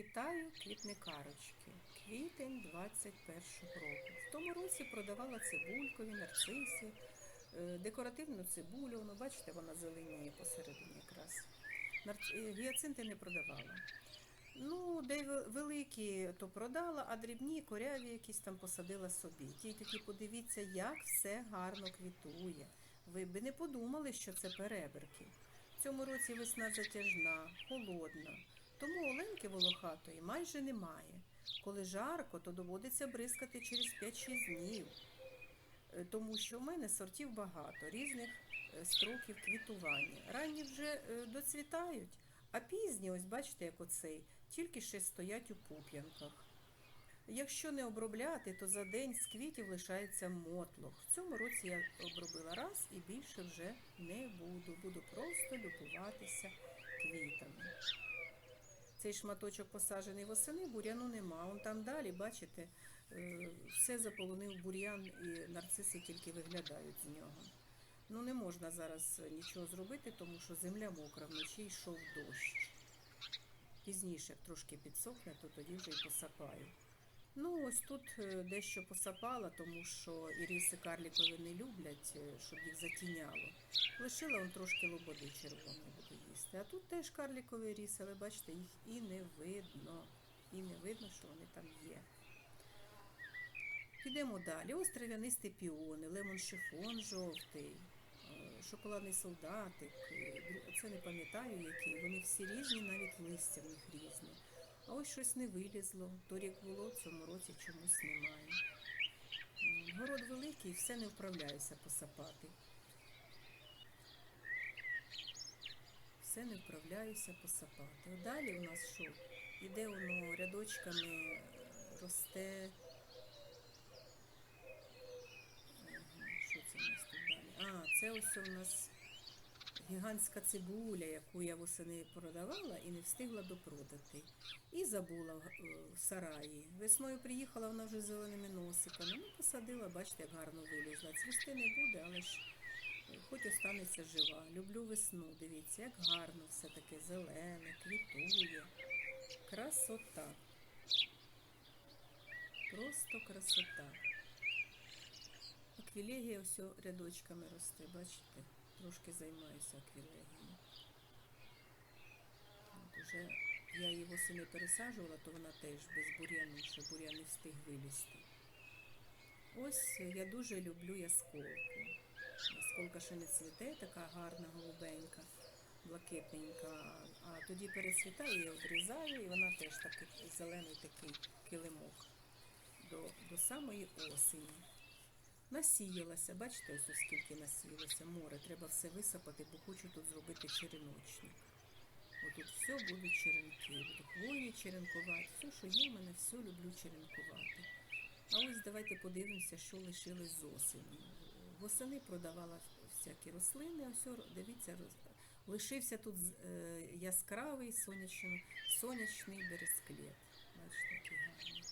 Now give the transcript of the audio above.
Вітаю квітникарочки. Квітень 21-го року. В тому році продавала цибулькові, нарциси, е, декоративну цибулю. Ну, бачите, вона зеленіє посередині якраз. Е, Гіацинти не продавала. Ну, де великі, то продала, а дрібні, коряві якісь там посадила собі. Тільки подивіться, як все гарно квітує. Ви би не подумали, що це перебірки. В цьому році весна затяжна, холодна, тому оленки волохатої майже немає. Коли жарко, то доводиться бризкати через 5-6 днів. Е, Тому що в мене сортів багато, різних е, строків квітування. Ранні вже е, доцвітають, а пізні, ось бачите, як оцей, тільки ще стоять у пуп'янках. Якщо не обробляти, то за день з квітів лишається мотлох. В цьому році я обробила раз і більше вже не буду. Буду просто любуватися квітами. Цей шматочок посаджений восени, буряну нема. Он там далі, бачите, е, все заполонив бур'ян і нарциси тільки виглядають з нього. Ну не можна зараз нічого зробити, тому що земля мокра, вночі йшов дощ. Пізніше, трошки підсохне, то тоді вже й посапаю. Ну, ось тут е, дещо посапала, тому що іриси карлікові не люблять, е, щоб їх затіняло. Лишила он трошки лободи червоної буду. А тут теж карлікові ріси, але бачите, їх і не видно. І не видно, що вони там є. Підемо далі. Ось трав'янисті піони, лемон шифон жовтий, е, шоколадний солдатик. е, Це не пам'ятаю які. Вони всі різні, навіть листя в них різне. А ось щось не вилізло. Торік було, в цьому році чомусь немає. Город великий, все не вправляюся посапати. Все не вправляюся посапати. Далі у нас що? Іде воно рядочками росте. Що це у нас тут далі? А, це ось у нас гігантська цибуля, яку я восени продавала і не встигла допродати. І забула в е, сараї. Весною приїхала, вона вже з зеленими носиками. Ну, посадила, бачите, як гарно вилізла. Цвісти не буде, але ж хоч останеться жива. Люблю весну, дивіться, як гарно все таке зелене, квітує. Красота. Просто красота. Аквілегія ось рядочками росте, бачите? Трошки займаюся аквілегією. От я її восени пересаджувала, то вона теж без бур'яну, що бур'ян не встиг вилізти. Ось я дуже люблю ясколку. Ясколка ще не цвіте, така гарна, голубенька, блакитненька. А тоді перецвітає, я її обрізаю, і вона теж такий зелений такий килимок до, до самої осені. Насіялася, бачите, ось скільки насіялося море. Треба все висипати, бо хочу тут зробити череночник. Отут все будуть черенки, буду хвої черенкувати. Все, що є, в мене все люблю черенкувати. А ось давайте подивимося, що лишилось з осені. Восени продавала всякі рослини, ось дивіться, лишився тут е, яскравий сонячний, сонячний бересклет. Бачите, який гарний.